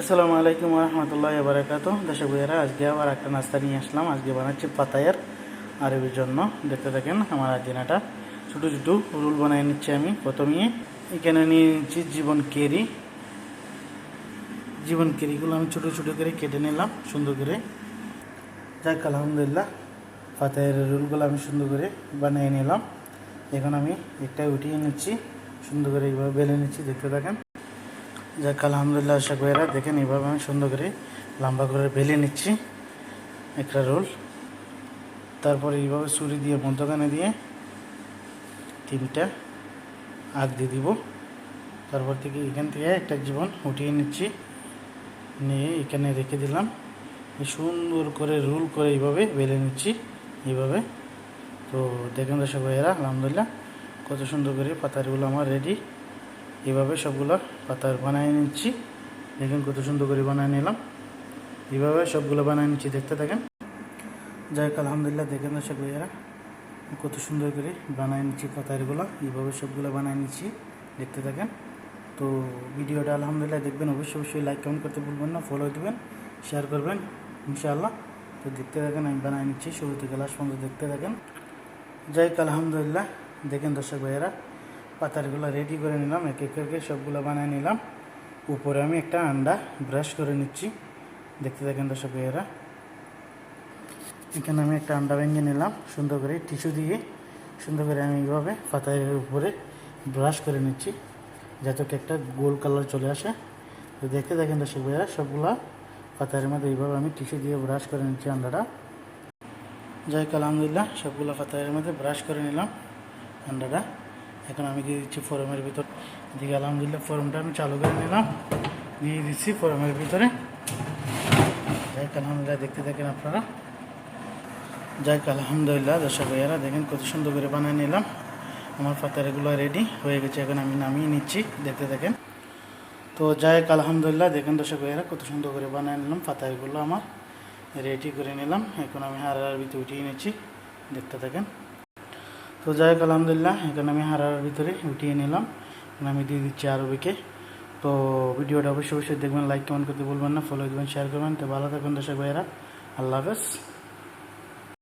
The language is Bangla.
আসসালামু আলাইকুম রহমতুল্লাহ বারাকাত দর্শক ভাইয়েরা, আজকে আবার একটা নাস্তা নিয়ে আসলাম। আজকে বানাচ্ছি পাতায়ের আরবির জন্য। দেখতে থাকেন আমার আদিনাটা। ছোটো ছোটো রুল বানিয়ে নিচ্ছি আমি প্রথমে এখানে নিয়ে নিচ্ছি জীবন কেরি। জীবন কেরিগুলো আমি ছোটো ছোটো করে কেটে নিলাম, সুন্দর করে। যাক, আলহামদুলিল্লাহ, পাতায়ের রুলগুলো আমি সুন্দর করে বানিয়ে নিলাম। এখন আমি একটা উঠিয়ে নিচ্ছি, সুন্দর করে এইভাবে বেলে নিচ্ছি, দেখতে থাকেন। যাক, আলহামদুলিল্লাহ, আশা ভাইয়েরা দেখেন, এইভাবে আমি সুন্দর করে লম্বা করে বেলে নিচ্ছি। একটা রোল। তারপরে এইভাবে ছুরি দিয়ে মধ্যখানে দিয়ে তিনটা আগ দিয়ে দিব। তারপর থেকে এখান থেকে একটা জীবন উঠিয়ে নিচ্ছি। নিয়ে এখানে রেখে দিলাম। সুন্দর করে রোল করে এইভাবে বেলে নিচ্ছি, এইভাবে। তো দেখেন দর্শক ভাইয়েরা, আলহামদুলিল্লাহ, কত সুন্দর করে পাতারগুলো আমার রেডি এইভাবে সবগুলো পাতার বানিয়ে নিচ্ছি। দেখেন কত সুন্দর করে বানিয়ে নিলাম। এভাবে সবগুলো বানিয়ে নিচ্ছি, দেখতে থাকেন। যাই হোক, আলহামদুলিল্লাহ দেখেন দর্শক ভাইয়েরা, কত সুন্দর করে বানিয়ে নিচ্ছি পাতারগুলো। এইভাবে সবগুলো বানিয়ে নিচ্ছি, দেখতে থাকেন। তো ভিডিওটা আলহামদুলিল্লাহ দেখবেন, অবশ্যই অবশ্যই লাইক কমেন্ট করতে ভুলবেন না ফলো দিবেন শেয়ার করবেন, ইনশাআল্লাহ। তো দেখতে থাকেন, আমি বানিয়ে নিচ্ছি, শুরু থেকে লাস্ট পর্যন্ত দেখতে থাকেন। যাই হোক, আলহামদুলিল্লাহ, দেখেন দর্শক ভাইয়েরা পাতারগুলো রেডি করে নিলাম, এক এক করে সবগুলো বানিয়ে নিলাম। উপরে আমি একটা আন্ডা ব্রাশ করে নিচ্ছি। দেখতে থাকেন দর্শক ভাইয়েরা। এখানে আমি একটা আন্ডা ভেঙে নিলাম, সুন্দর করে টিস্যু দিয়ে, সুন্দর করে আমি এইভাবে পাতার উপরে ব্রাশ করে নিচ্ছি, যাতে একটা গোল কালার চলে আসে। তো দেখতে দেখেন দর্শক ভাইয়েরা, সবগুলা পাতার মধ্যে এইভাবে আমি টিস্যু দিয়ে ব্রাশ করে নিচ্ছি আন্ডাটা। যাই আলহামদুলিল্লাহ, সবগুলো পাতার মধ্যে ব্রাশ করে নিলাম আন্ডাটা। এখন আমি দিয়ে দিচ্ছি ফোরমের ভিতর? এদিকে আলহামদুলিল্লাহ ফোরমটা আমি চালু করে নিলাম। দিয়ে দিচ্ছি ফোরমের ভিতরে। যাই আলহামদুলিল্লাহ দেখতে থাকেন আপনারা। যাই আলহামদুলিল্লাহ, দর্শক ভাইয়ারা, দেখেন কত সুন্দর করে বানিয়ে নিলাম। আমার পাতারগুলো রেডি হয়ে গেছে, এখন আমি নামিয়ে নিচ্ছি, দেখতে থাকেন। তো যাই আলহামদুলিল্লাহ, দেখেন দর্শক ভাইয়ারা, কত সুন্দর করে বানিয়ে নিলাম, পাতাগুলো আমার রেডি করে নিলাম। এখন আমি হারার ভিতরে উঠিয়ে নিচ্ছি, দেখতে থাকেন। তো যাই হোক, আলহামদুলিল্লাহ, এখানে আমি হারার ভিতরে উঠিয়ে নিলাম। এখানে আমি দিয়ে দিচ্ছি আরবিকে। তো ভিডিওটা অবশ্যই অবশ্যই দেখবেন লাইক কমেন্ট করতে বলবেন না ফলো দেবেন শেয়ার করবেন। তো ভালো থাকবেন দর্শক ভাইয়েরা। আল্লাহ হাফেজ।